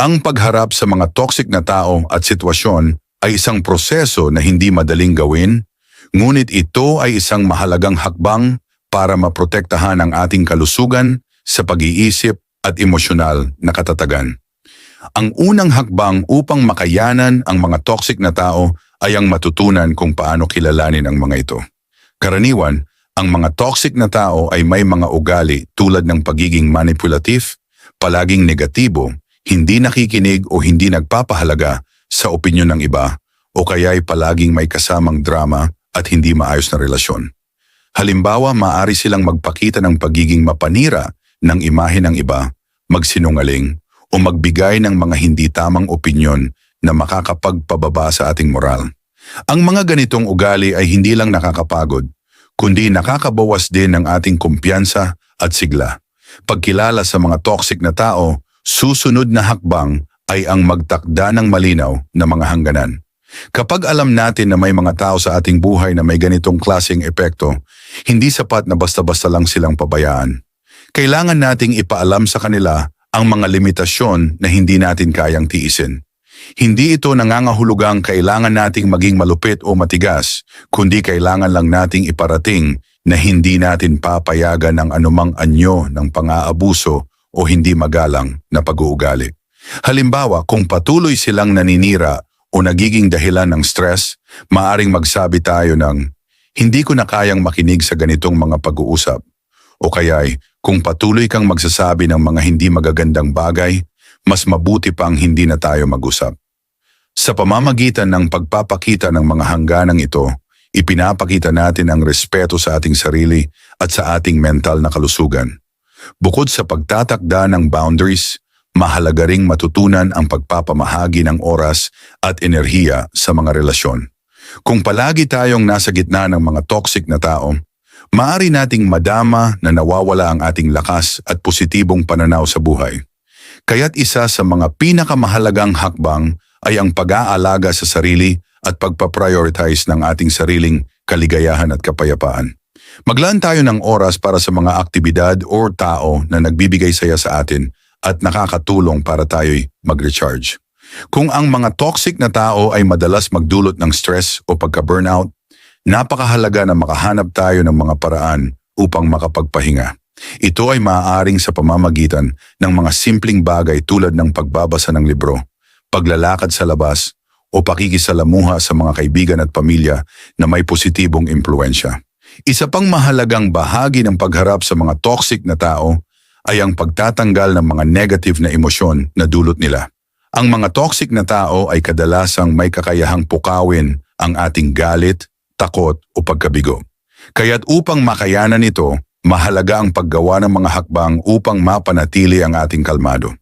Ang pagharap sa mga toxic na tao at sitwasyon ay isang proseso na hindi madaling gawin, ngunit ito ay isang mahalagang hakbang para maprotektahan ang ating kalusugan sa pag-iisip at emosyonal na katatagan. Ang unang hakbang upang makayanan ang mga toxic na tao ay ang matutunan kung paano kilalanin ang mga ito. Karaniwan, ang mga toxic na tao ay may mga ugali tulad ng pagiging manipulative, palaging negatibo, hindi nakikinig o hindi nagpapahalaga sa opinyon ng iba, o kaya ay palaging may kasamang drama at hindi maayos na relasyon. Halimbawa, maaari silang magpakita ng pagiging mapanira ng imahe ng iba, magsinungaling, o magbigay ng mga hindi tamang opinyon na makakapagpababa sa ating moral. Ang mga ganitong ugali ay hindi lang nakakapagod, kundi nakakabawas din ng ating kumpiyansa at sigla. Pagkilala sa mga toxic na tao, susunod na hakbang ay ang magtakda ng malinaw na mga hangganan. Kapag alam natin na may mga tao sa ating buhay na may ganitong klaseng epekto, hindi sapat na basta-basta lang silang pabayaan. Kailangan nating ipaalam sa kanila ang mga limitasyon na hindi natin kayang tiisin. Hindi ito nangangahulugang kailangan nating maging malupit o matigas, kundi kailangan lang nating iparating na hindi natin papayagan ng anumang anyo ng pang-aabuso o hindi magalang na pag-uugali. Halimbawa, kung patuloy silang naninira o nagiging dahilan ng stress, maaring magsabi tayo ng, hindi ko na kayang makinig sa ganitong mga pag-uusap. O kaya'y, kung patuloy kang magsasabi ng mga hindi magagandang bagay, mas mabuti pang hindi na tayo mag-usap. Sa pamamagitan ng pagpapakita ng mga hangganang ito, ipinapakita natin ang respeto sa ating sarili at sa ating mental na kalusugan. Bukod sa pagtatakda ng boundaries, mahalaga ring matutunan ang pagpapamahagi ng oras at enerhiya sa mga relasyon. Kung palagi tayong nasa gitna ng mga toxic na tao, maaari nating madama na nawawala ang ating lakas at positibong pananaw sa buhay. Kaya't isa sa mga pinakamahalagang hakbang ay ang pag-aalaga sa sarili at pagpaprioritize ng ating sariling kaligayahan at kapayapaan. Maglaan tayo ng oras para sa mga aktibidad o tao na nagbibigay saya sa atin at nakakatulong para tayo'y mag-recharge. Kung ang mga toxic na tao ay madalas magdulot ng stress o pagka-burnout, napakahalaga na makahanap tayo ng mga paraan upang makapagpahinga. Ito ay maaaring sa pamamagitan ng mga simpleng bagay tulad ng pagbabasa ng libro, paglalakad sa labas, o pakikisalamuha sa mga kaibigan at pamilya na may positibong impluensya. Isa pang mahalagang bahagi ng pagharap sa mga toxic na tao ay ang pagtatanggal ng mga negative na emosyon na dulot nila. Ang mga toxic na tao ay kadalasang may kakayahang pukawin ang ating galit, takot o pagkabigo. Kaya't upang makayanan ito, mahalaga ang paggawa ng mga hakbang upang mapanatili ang ating kalmado.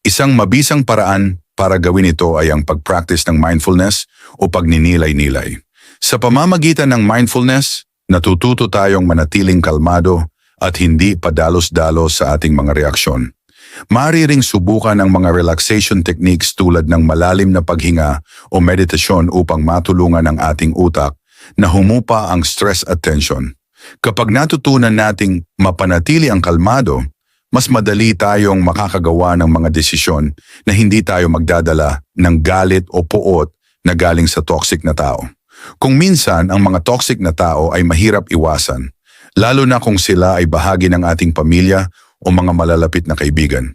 Isang mabisang paraan para gawin ito ay ang pag-practice ng mindfulness o pagninilay-nilay. Sa pamamagitan ng mindfulness, natututo tayong manatiling kalmado at hindi padalos-dalos sa ating mga reaksyon. Maaari ring subukan ang mga relaxation techniques tulad ng malalim na paghinga o meditasyon upang matulungan ang ating utak na humupa ang stress at tension. Kapag natutunan nating mapanatili ang kalmado, mas madali tayong makakagawa ng mga desisyon na hindi tayo magdadala ng galit o puot na galing sa toxic na tao. Kung minsan ang mga toxic na tao ay mahirap iwasan, lalo na kung sila ay bahagi ng ating pamilya o mga malalapit na kaibigan.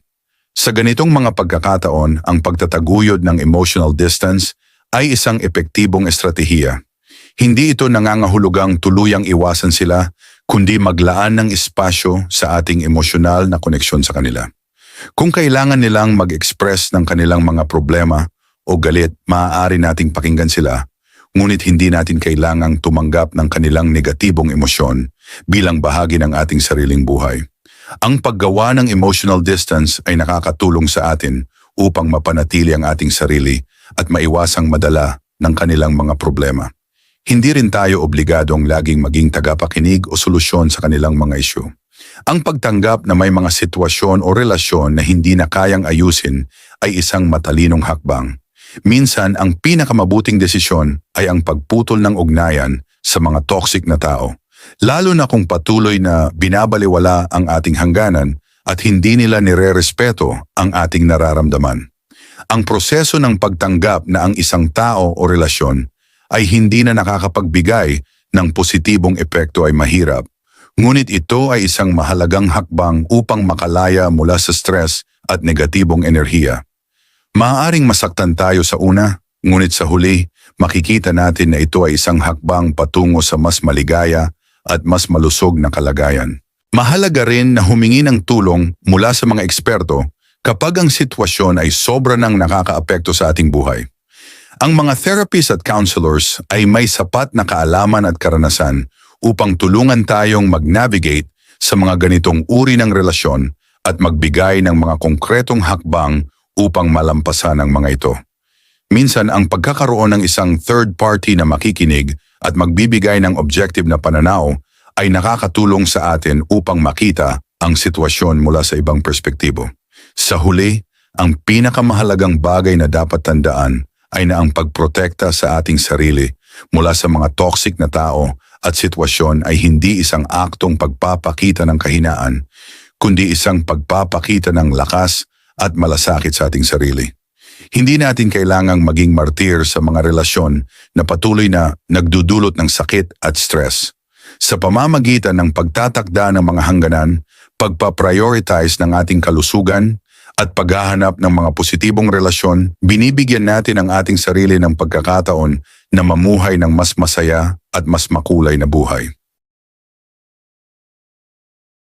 Sa ganitong mga pagkakataon, ang pagtataguyod ng emotional distance ay isang epektibong estratehiya. Hindi ito nangangahulugang tuluyang iwasan sila, kundi maglaan ng espasyo sa ating emosyonal na koneksyon sa kanila. Kung kailangan nilang mag-express ng kanilang mga problema o galit, maaari nating pakinggan sila, ngunit hindi natin kailangang tumanggap ng kanilang negatibong emosyon bilang bahagi ng ating sariling buhay. Ang paggawa ng emotional distance ay nakakatulong sa atin upang mapanatili ang ating sarili at maiwasang madala ng kanilang mga problema. Hindi rin tayo obligadong laging maging tagapakinig o solusyon sa kanilang mga isyu. Ang pagtanggap na may mga sitwasyon o relasyon na hindi na kayang ayusin ay isang matalinong hakbang. Minsan, ang pinakamabuting desisyon ay ang pagputol ng ugnayan sa mga toxic na tao. Lalo na kung patuloy na binabaliwala ang ating hangganan at hindi nila nire-respeto ang ating nararamdaman. Ang proseso ng pagtanggap na ang isang tao o relasyon ay hindi na nakakapagbigay ng positibong epekto ay mahirap. Ngunit ito ay isang mahalagang hakbang upang makalaya mula sa stress at negatibong enerhiya. Maaaring masaktan tayo sa una, ngunit sa huli, makikita natin na ito ay isang hakbang patungo sa mas maligaya at mas malusog na kalagayan. Mahalaga rin na humingi ng tulong mula sa mga eksperto kapag ang sitwasyon ay sobra nang nakakaapekto sa ating buhay. Ang mga therapists at counselors ay may sapat na kaalaman at karanasan upang tulungan tayong mag-navigate sa mga ganitong uri ng relasyon at magbigay ng mga konkretong hakbang upang malampasan ang mga ito. Minsan ang pagkakaroon ng isang third party na makikinig at magbibigay ng objective na pananaw ay nakakatulong sa atin upang makita ang sitwasyon mula sa ibang perspektibo. Sa huli, ang pinakamahalagang bagay na dapat tandaan ay na ang pagprotekta sa ating sarili mula sa mga toxic na tao at sitwasyon ay hindi isang aktong pagpapakita ng kahinaan, kundi isang pagpapakita ng lakas at malasakit sa ating sarili. Hindi natin kailangang maging martir sa mga relasyon na patuloy na nagdudulot ng sakit at stress. Sa pamamagitan ng pagtatakda ng mga hangganan, pagpaprioritize ng ating kalusugan, at paghahanap ng mga positibong relasyon, binibigyan natin ang ating sarili ng pagkakataon na mamuhay ng mas masaya at mas makulay na buhay.